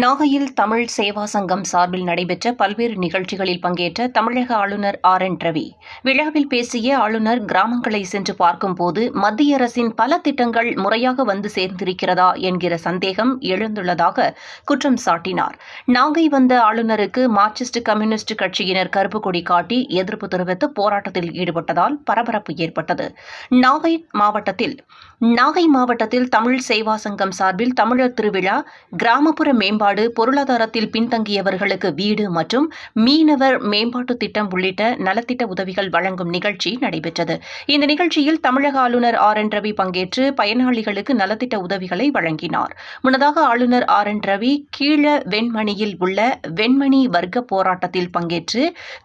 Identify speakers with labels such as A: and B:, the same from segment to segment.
A: நாகையில் தமிழ் சேவா சங்கம் சார்பில் நடைபெற்ற பல்வேறு நிகழ்ச்சிகளில் பங்கேற்ற தமிழக ஆளுநர் ஆர் என் ரவி. விழாவில் பேசிய ஆளுநர் கிராமங்களை சென்று பார்க்கும்போது மத்திய அரசின் பல திட்டங்கள் முறையாக வந்து சேர்ந்திருக்கிறதா என்கிற சந்தேகம் எழுந்துள்ளதாக குற்றம் சாட்டினார். நாகை வந்த ஆளுநருக்கு மார்க்சிஸ்ட் கம்யூனிஸ்ட் கட்சியினர் கருப்பு கொடி காட்டி எதிர்ப்பு தெரிவித்து போராட்டத்தில் ஈடுபட்டதால் பரபரப்பு ஏற்பட்டது. நாகை மாவட்டத்தில் நாகை மாவட்டத்தில் தமிழ் சேவா சங்கம் சார்பில் தமிழர் திருவிழா கிராமப்புற மேம்பாடு பொருளாதாரத்தில் பின்தங்கியவர்களுக்கு வீடு மற்றும் மீனவர் மேம்பாட்டு திட்டம் உள்ளிட்ட நலத்திட்ட உதவிகள் வழங்கும் நிகழ்ச்சி நடைபெற்றது. இந்த நிகழ்ச்சியில் தமிழக ஆளுநர் ஆர். என். ரவி பங்கேற்று பயனாளிகளுக்கு நலத்திட்ட உதவிகளை வழங்கினார். முன்னதாக ஆளுநர் ஆர். என். ரவி கீழ வெண்மணியில் உள்ள வெண்மணி வர்க்க போராட்டத்தில் பங்கேற்று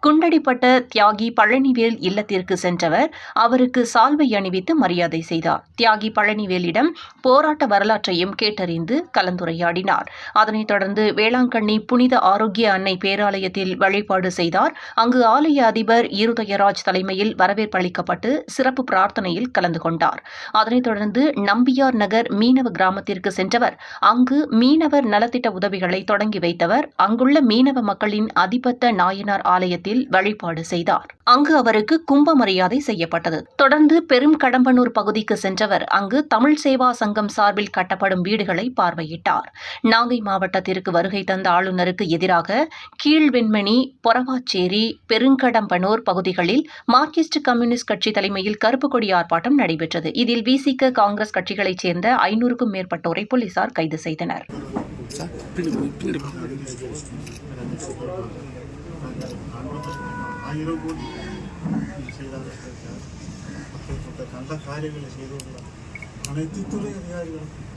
A: குண்டடிப்பட்ட தியாகி பழனிவேல் இல்லத்திற்கு சென்றவர். அவருக்கு சால்வை அணிவித்து மரியாதை செய்தார். தியாகி பழனிவேலிடம் போராட்ட வரலாற்றையும் கேட்டறிந்து கலந்துரையாடினார். அதனைத் தொடர்ந்து வேளாங்கண்ணி புனித ஆரோக்கிய அன்னை பேராலயத்தில் வழிபாடு செய்தார். அங்கு ஆலய அதிபர் இருதயராஜ் தலைமையில் வரவேற்பு அளிக்கப்பட்டு சிறப்பு பிரார்த்தனையில் கலந்து கொண்டார். அதனைத் தொடர்ந்து நம்பியார் நகர் மீனவ கிராமத்திற்கு சென்றவர் அங்கு மீனவர் நலத்திட்ட உதவிகளை தொடங்கி வைத்தவர் அங்குள்ள மீனவ மக்களின் அதிபத்த நாயனார் ஆலயத்தில் வழிபாடு செய்தார். அங்கு அவருக்கு கும்ப மரியாதை செய்யப்பட்டது. தொடர்ந்து பெரும் கடம்பனூர் பகுதிக்கு சென்றவர் அங்கு தமிழ் சேவா சங்கம் சார்பில் கட்டப்படும் வீடுகளை பார்வையிட்டார். நாகை மாவட்டத்திற்கு வருகை தந்த ஆளுநருக்கு எதிராக கீழ்வெண்மணி பொறவாச்சேரி பெருங்கடம்பனூர் பகுதிகளில் மார்க்சிஸ்ட் கம்யூனிஸ்ட் கட்சி தலைமையில் கருப்பு கொடி ஆர்ப்பாட்டம் நடைபெற்றது. இதில் விசிக காங்கிரஸ் கட்சிகளைச் சேர்ந்த ஐநூறுக்கும் மேற்பட்டோரை போலீசார் கைது செய்தனர்.
B: அனைத்து துறை அதிகாரிகளுக்கும்